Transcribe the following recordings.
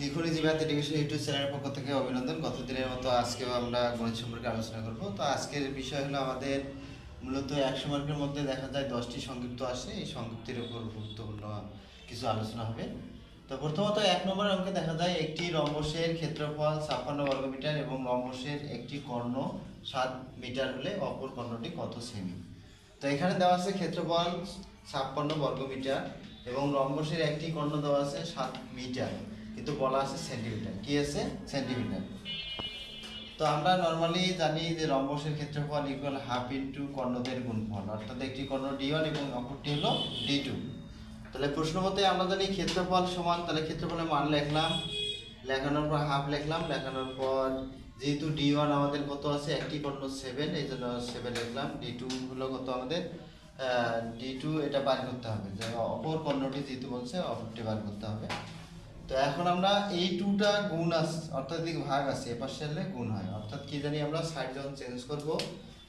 লিখুন easy math education YouTube চ্যানেলের পক্ষ থেকে অভিনন্দন। গত দিনের মতো আজকেও আমরা গণিত সম্পর্কে আলোচনা করব। তো আজকের বিষয় হলো আমাদের মূলত একশো মার্কের মধ্যে দেখা যায় দশটি সংক্ষিপ্ত আসে। এই সংক্ষিপ্তের উপর গুরুত্বপূর্ণ কিছু আলোচনা হবে। তো প্রথমত এক নম্বর অঙ্কে দেখা যায় একটি রম্বসের ক্ষেত্রফল ছাপ্পান্ন বর্গমিটার এবং রম্বসের একটি কর্ণ সাত মিটার হলে অপর কর্ণটি কত সেমি তো এখানে দেওয়া আছে ক্ষেত্রফল ছাপ্পান্ন বর্গমিটার এবং রম্বসের একটি কর্ণ দেওয়া আছে সাত মিটার। কিন্তু বলা আছে সেন্টিমিটার। কি আছে? সেন্টিমিটার। তো আমরা নর্মালি জানি যে রম্বসের ক্ষেত্রফল ইকুয়াল হাফ ইন্টু কর্ণদের গুণফল, অর্থাৎ একটি কর্ণ ডি ওয়ান এবং অপরটি হলো ডি টু তাহলে প্রশ্ন মতে আমরা জানি ক্ষেত্রফল সমান, তাহলে ক্ষেত্রফলের মান লিখলাম। লেখানোর পর হাফ লিখলাম। লেখানোর পর যেহেতু ডি ওয়ান আমাদের কত আছে? একটি কর্ণ সেভেন এই জন্য সেভেন লিখলাম। ডি টু হলো কত আমাদের? ডি টু এটা বার করতে হবে। যে অপর কর্ণটি যেহেতু বলছে, অপরটি বার করতে হবে। তো এখন আমরা এই টুটা গুণ আছে অর্থাৎ এদিকে ভাগ আছে, এ পাশে হলে গুণ হয়। অর্থাৎ কি জানি আমরা সাইড যখন চেঞ্জ করব,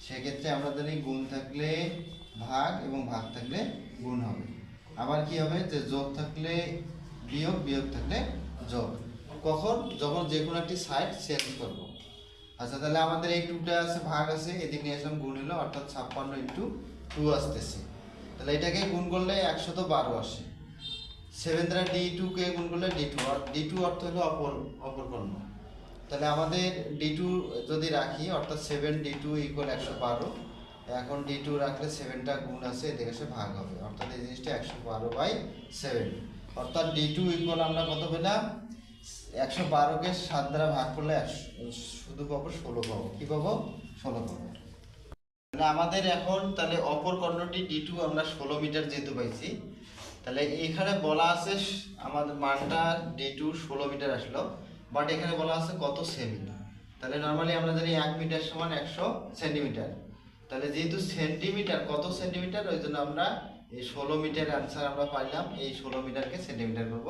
সেক্ষেত্রে আমরা জানি গুণ থাকলে ভাগ এবং ভাগ থাকলে গুণ হবে। আবার কি হবে? যে যোগ থাকলে বিয়োগ বিয়োগ থাকলে যোগ। কখন? যখন যে কোনো একটি সাইড চেঞ্জ করব। আচ্ছা তাহলে আমাদের এই টুটা আছে, ভাগ আছে, এদিক নিয়ে আসলাম, গুণ হলো, অর্থাৎ ছাপ্পান্ন ইন্টু টু আসতেছে। তাহলে এটাকে গুণ করলে একশত বারো আসে। সেভেন দ্বারা ডি টু কে গুণ করলে ডি টু আর ডি টু অর্থ হলো অপর অপর কর্ণ। তাহলে আমাদের ডি টু যদি রাখি, অর্থাৎ সেভেন ডি টু ইকুয়াল একশো বারো, এখন ডি টু রাখলে সেভেনটা গুণ আছে এদের সে ভাগ হবে। অর্থাৎ এই জিনিসটা একশো বারো বাই সেভেন অর্থাৎ ডি টু ইকুয়াল আমরা কত পেলাম? একশো বারোকে সাত দ্বারা ভাগ করলে শুধু পাবো ষোলো পাবো। কি পাবো? ষোলো পাবো। আমাদের এখন, তাহলে অপর কর্ণটি ডি টু আমরা ষোলো মিটার যেহেতু পাইছি তাহলে এখানে বলা আছে আমাদের মানটা ডি টু ষোলো মিটার আসলো বাট এখানে বলা আছে কত সেমি? তাহলে নর্মালি আমরা জানি এক মিটার সমান একশো সেন্টিমিটার। তাহলে যেহেতু সেন্টিমিটার, কত সেন্টিমিটার? ওই জন্য আমরা এই ষোলো মিটার অ্যান্সার আমরা পাইলাম, এই ষোলো মিটারকে সেন্টিমিটার করব।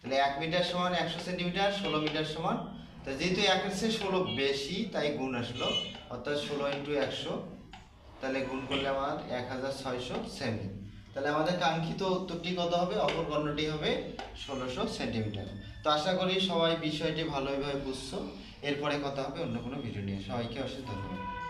তাহলে এক মিটার সমান একশো সেন্টিমিটার, ষোলো মিটার সমান, তো যেহেতু একের চেয়ে ষোলো বেশি, তাই গুণ আসলো, অর্থাৎ ষোলো ইন্টু একশো, তাহলে গুণ করলে আমার এক হাজার ছয়শো সেমি। তাহলে আমাদের কাঙ্ক্ষিত উত্তরটি কত হবে? অপর কর্ণটি হবে ষোলোশো সেন্টিমিটার। তো আশা করি সবাই বিষয়টি ভালোভাবে বুঝছ। এরপরে কথা হবে অন্য কোনো ভিডিও নিয়ে। সবাইকে অশেষ ধন্যবাদ।